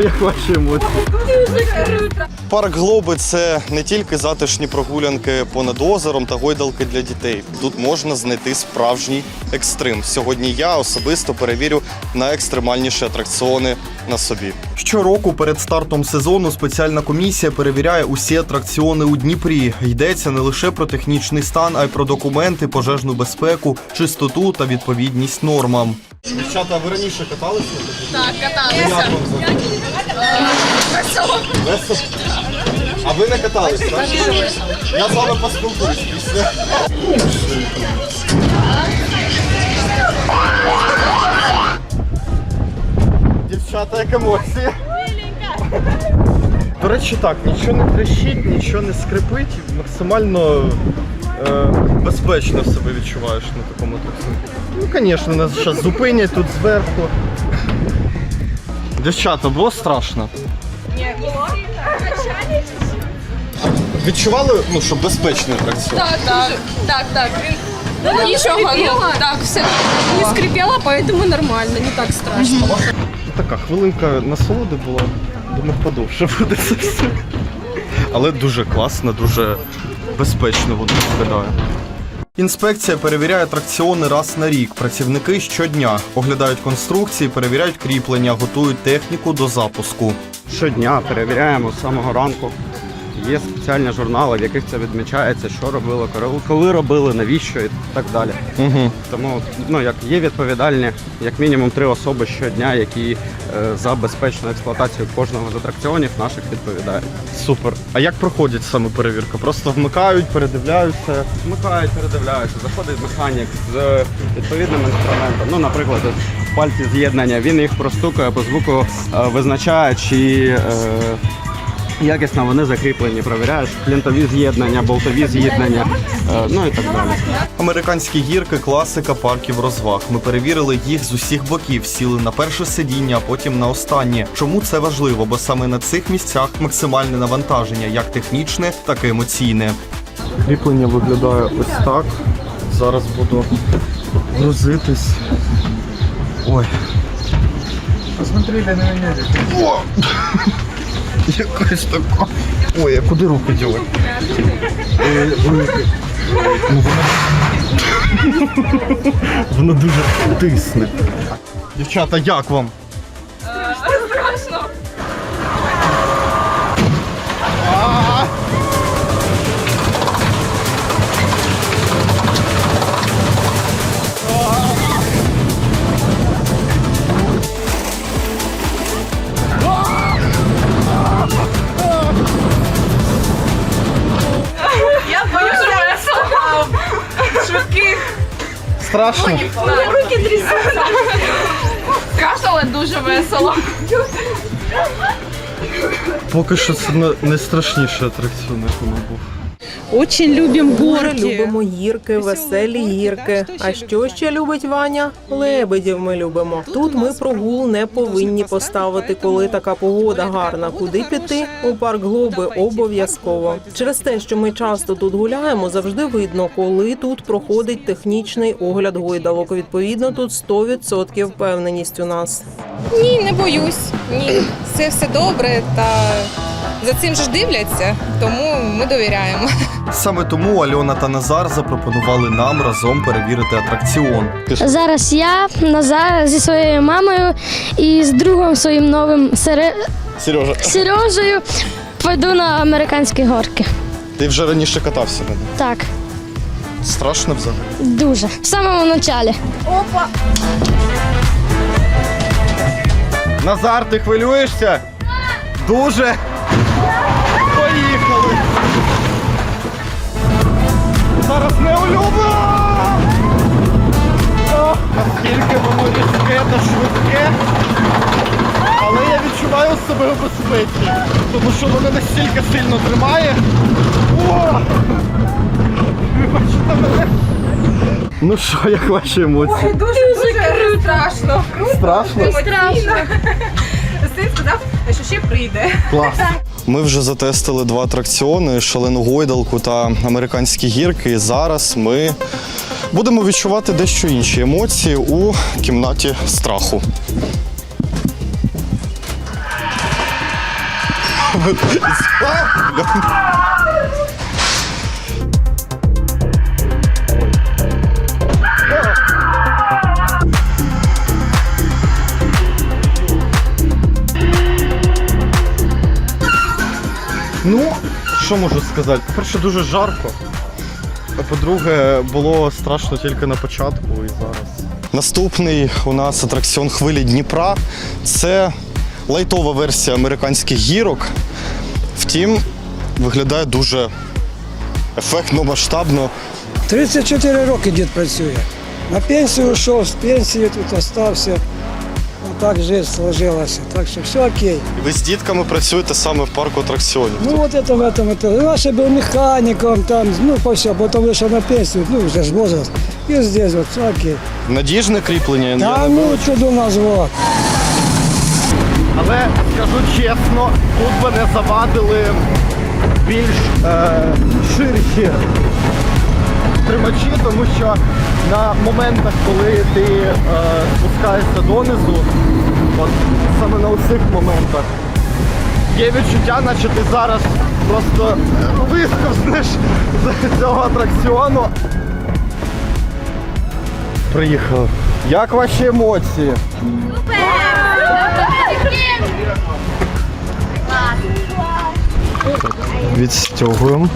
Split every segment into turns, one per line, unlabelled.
як ваші емоції?
Парк Глоби це не тільки затишні прогулянки понад озером та гойдалки для дітей. Тут можна знайти справжній екстрим. Сьогодні я особисто перевірю найекстремальніші атракціони на собі. Щороку перед стартом сезону спеціальна комісія перевіряє усі атракціони у Дніпрі. Йдеться не лише про технічний стан, а й про документи, пожежну безпеку, чистоту та відповідність нормам. Дівчата, ви раніше каталися?
Так, каталися.
Весело? А ви не катались, так? Я з вами поспілкуюсь після. Дівчата, як емоції. До речі, так, нічого не трещить, нічого не скрипить, максимально е, безпечно себе відчуваєш на такому таксі. Ну, звісно, нас зараз зупинять тут зверху. Дівчата, було страшно. Відчували, ну, що безпечний атракціон?
Так, так, так, так. Він нічого, ну, так, все не скрипело, поэтому нормально, не так страшно.
Така хвилинка насолоди була. Думаю, подовше буде це все. Але дуже класно, дуже безпечно воно виглядає. Інспекція перевіряє атракціони раз на рік. Працівники щодня оглядають конструкції, перевіряють кріплення, готують техніку до запуску.
Щодня перевіряємо з самого ранку. Є спеціальні журнали, в яких це відмічається, що робили, коли- робили, навіщо і так далі.
Угу.
Тому ну як є відповідальні, як мінімум три особи щодня, які е, за безпечну експлуатацію кожного з атракціонів наших відповідають.
Супер. А як проходить саме перевірка? Просто вмикають, передивляються.
Вмикають, передивляються, заходить механік з відповідним інструментом. Ну, наприклад, пальці з'єднання. Він їх простукає по звуку, е, визначає, чи е, якісно вони закріплені. Провіряєш плінтові з'єднання, болтові з'єднання, е, ну і так далі.
Американські гірки класика парків розваг. Ми перевірили їх з усіх боків, сіли на перше сидіння, а потім на останнє. Чому це важливо? Бо саме на цих місцях максимальне навантаження, як технічне, так і емоційне. Кріплення виглядає ось так. Зараз буду грузитись. Ой. Посмотри, де не О! Якось тако. Ой, а куди руки діли? Воно дуже тисне. Дівчата, як вам?
Страшно.
Страшно?
Руки трясуться. Страшно, але дуже весело.
Поки що це не- найстрашніший атракціон, який був.
Очень любим
Дуже
горки.
любимо гірки, веселі гірки. А що ще любить Ваня? Лебедів ми любимо. Тут ми прогул не повинні поставити, коли така погода гарна. Куди піти? У парк Глоби обов'язково. Через те, що ми часто тут гуляємо, завжди видно, коли тут проходить технічний огляд гойдалок. Відповідно, тут 100% впевненість у нас.
Ні, не боюсь. Ні, це все добре та за цим ж дивляться, тому ми довіряємо.
Саме тому Альона та Назар запропонували нам разом перевірити атракціон.
Зараз я Назар зі своєю мамою і з другом своїм новим Сере...
Сережа,
Сережею пойду на американські горки.
ти вже раніше катався на них.
Так,
Страшно взагалі.
дуже. В самому началі.
Назар, ти хвилюєшся? Дуже. Поїхали. Зараз не улюблено. Наскільки воно різке та швидке. Але я відчуваю себе у безпеці, тому що воно настільки сильно тримає. О! Вибачте мене. Ну що, як ваші емоції?
Дуже дуже страшно.
Страшно?
Страшно. Син сказав, що ще прийде.
Клас. Ми вже затестили два атракціони: шалену гойдалку та американські гірки. І зараз ми будемо відчувати дещо інші емоції у кімнаті страху. що можу сказати? По-перше, дуже жарко. А по-друге, було страшно тільки на початку і зараз. Наступний у нас атракціон хвилі Дніпра. Це лайтова версія американських гірок. Втім, виглядає дуже ефектно, масштабно.
34 роки дід працює. На пенсію йшов, з пенсії тут остався. Так життя сложилася. Так що все окей.
Ви з дітками працюєте саме в парку атракціонів.
Ну от це в этом это. Раніше був механіком, там, ну по все, потім вийшов на пенсію, ну вже ж возраст. І здесь от, все окей.
Надіжне кріплення. я
Та
не
ну чудо назвав.
Але скажу чесно, тут би не завадили більш е, ширші тримачі, тому що на моментах, коли ти е, спускаєшся донизу, от саме на цих моментах, є відчуття, наче ти зараз просто висковзнеш з цього атракціону. Приїхав. Як ваші емоції? Відстягуємо.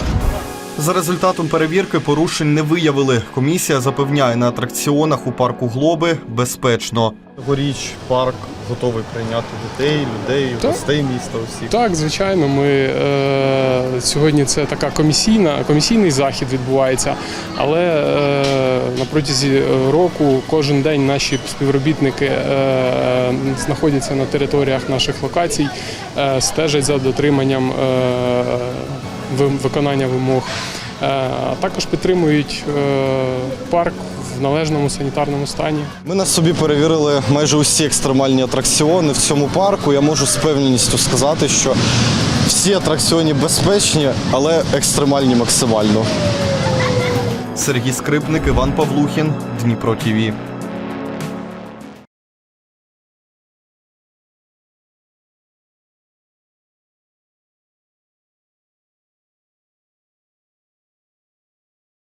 За результатом перевірки порушень не виявили. Комісія запевняє на атракціонах у парку Глоби безпечно. Цьогоріч парк готовий прийняти дітей, людей,
Так.
гостей міста усіх.
Так, звичайно, ми е, сьогодні це така комісійна, комісійний захід відбувається, але е, на протязі року кожен день наші співробітники е, знаходяться на територіях наших локацій, е, стежать за дотриманням е, виконання вимог. Е, також підтримують е, парк в належному санітарному стані.
Ми на собі перевірили майже усі екстремальні атракціони в цьому парку. Я можу з певністю сказати, що всі атракціони безпечні, але екстремальні максимально. Сергій Скрипник, Іван Павлухін, Дніпро ТІВІ.